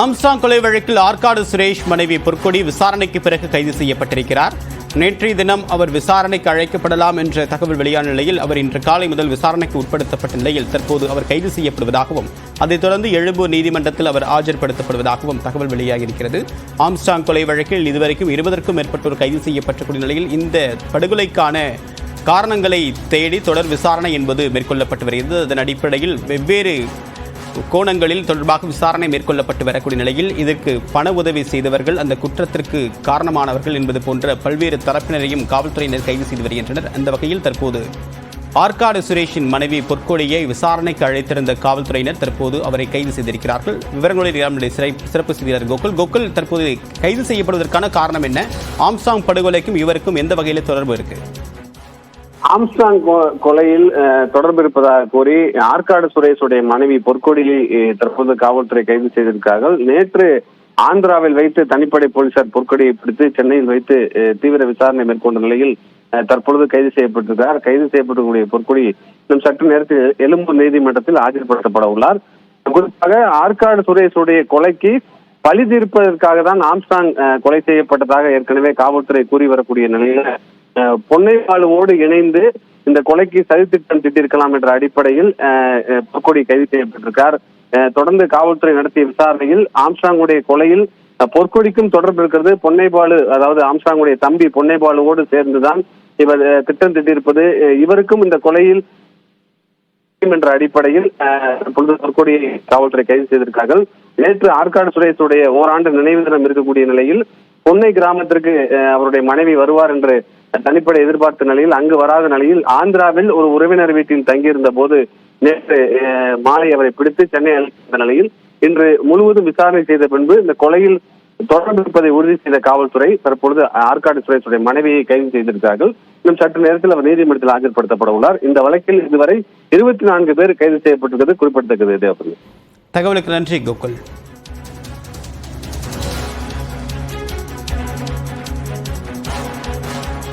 Armstrong கொலை வழக்கில் ஆற்காடு சுரேஷ் மனைவி பொற்கொடி விசாரணைக்கு பிறகு கைது செய்யப்பட்டிருக்கிறார். நேற்றைய தினம் அவர் விசாரணைக்கு அழைக்கப்படலாம் என்ற தகவல் வெளியான நிலையில் அவர் இன்று காலை முதல் விசாரணைக்கு உட்படுத்தப்பட்ட நிலையில் தற்போது அவர் கைது செய்யப்படுவதாகவும் அதைத் தொடர்ந்து எழும்பூர் நீதிமன்றத்தில் அவர் ஆஜர்படுத்தப்படுவதாகவும் தகவல் வெளியாகியிருக்கிறது. ஆம்ஸ்டாங் கொலை வழக்கில் இதுவரைக்கும் இருபதற்கும் மேற்பட்டோர் கைது செய்யப்பட்டக்கூடிய நிலையில் இந்த படுகொலைக்கான காரணங்களை தேடி தொடர் விசாரணை என்பது மேற்கொள்ளப்பட்டு வருகிறது. அதன் அடிப்படையில் வெவ்வேறு கோணங்களில் தொடர்பாக விசாரணை மேற்கொள்ளப்பட்டு வரக்கூடிய நிலையில் இதற்கு பண உதவி செய்தவர்கள் அந்த குற்றத்திற்கு காரணமானவர்கள் என்பது போன்ற பல்வேறு தரப்பினரையும் காவல்துறையினர் கைது செய்து வருகின்றனர். அந்த வகையில் தற்போது ஆற்காடு சுரேஷின் மனைவி பொற்கொடியை விசாரணைக்கு அழைத்திருந்த காவல்துறையினர் தற்போது அவரை கைது செய்திருக்கிறார்கள். விவரங்களில் நம்முடைய சிறை சிறப்பு செய்தியாளர் கோகுல். கோகுல் தற்போது கைது செய்யப்படுவதற்கான காரணம் என்ன? ஆம்சாங் படுகொலைக்கும் இவருக்கும் எந்த வகையில் தொடர்பு இருக்கு? ஆம்ஸ்டாங் கொலையில் தொடர்பு இருப்பதாக கூறி ஆற்காடு சுரேஷுடைய மனைவி பொற்கொடியை தற்போது காவல்துறை கைது செய்திருக்கிறார்கள். நேற்று ஆந்திராவில் வைத்து தனிப்படை போலீசார் பொற்கொடியை பிடித்து சென்னையில் வைத்து தீவிர விசாரணை மேற்கொண்ட நிலையில் தற்பொழுது கைது செய்யப்பட்டிருக்கிறார். கைது செய்யப்பட்டிருக்கக்கூடிய பொற்கொடி இன்னும் சற்று நேரத்தில் எழும்பூர் நீதிமன்றத்தில் ஆஜர்படுத்தப்பட உள்ளார். குறிப்பாக ஆற்காடு சுரேஷுடைய கொலைக்கு பழி தீர்ப்பதற்காக தான் ஆம்ஸ்டாங் அஹ், கொலை செய்யப்பட்டதாக ஏற்கனவே காவல்துறை கூறி வரக்கூடிய நிலையில அஹ், பொன்னைவாளுவோடு இணைந்து இந்த கொலைக்கு சதித்திட்டம் திட்டிருக்கலாம் என்ற அடிப்படையில் அஹ், பொற்கொடி கைது செய்யப்பட்டிருக்கார். அஹ், தொடர்ந்து காவல்துறை நடத்திய விசாரணையில் ஆம்ஸ்டாங்குடைய கொலையில் பொற்கொடிக்கும் தொடர்பு இருக்கிறது. பொன்னைபாலு அதாவது ஆம்ஸ்டாங்குடைய தம்பி பொன்னைபாலுவோடு சேர்ந்துதான் இவர் திட்டம் திட்டிருப்பது. இவருக்கும் இந்த கொலையில் என்ற அடிப்படையில் அஹ், காவல்துறை கைது செய்திருக்கார்கள் நேற்று ஆற்காடு சுரேஷுடைய ஓராண்டு நினைவு தினம் இருக்கக்கூடிய நிலையில் பொன்னை கிராமத்திற்கு அவருடைய மனைவி வருவார் என்று தனிப்படை எதிர்பார்த்த நிலையில் அங்கு வராத நிலையில் ஆந்திராவில் ஒரு உறவினர் வீட்டில் தங்கியிருந்த போது நேற்று அஹ், மாலை அவரை பிடித்து சென்னை அளித்த நிலையில் இன்று முழுவதும் விசாரணை செய்த பின்பு இந்த கொலையில் தொடர்பு இருப்பதை உறுதி செய்த காவல்துறை தற்பொழுது ஆற்காடு சுரேஷுடைய மனைவியை கைது செய்திருக்கிறார்கள். இன்னும் சற்று நேரத்தில் அவர் நீதிமன்றத்தில் ஆஜர்படுத்தப்பட உள்ளார் இந்த வழக்கில் இதுவரை இருபத்தி நான்கு பேர் கைது செய்யப்பட்டிருக்கிறது குறிப்பிடத்தக்கது. தேவைப்படுது தகவலுக்கு நன்றி கோகுல்.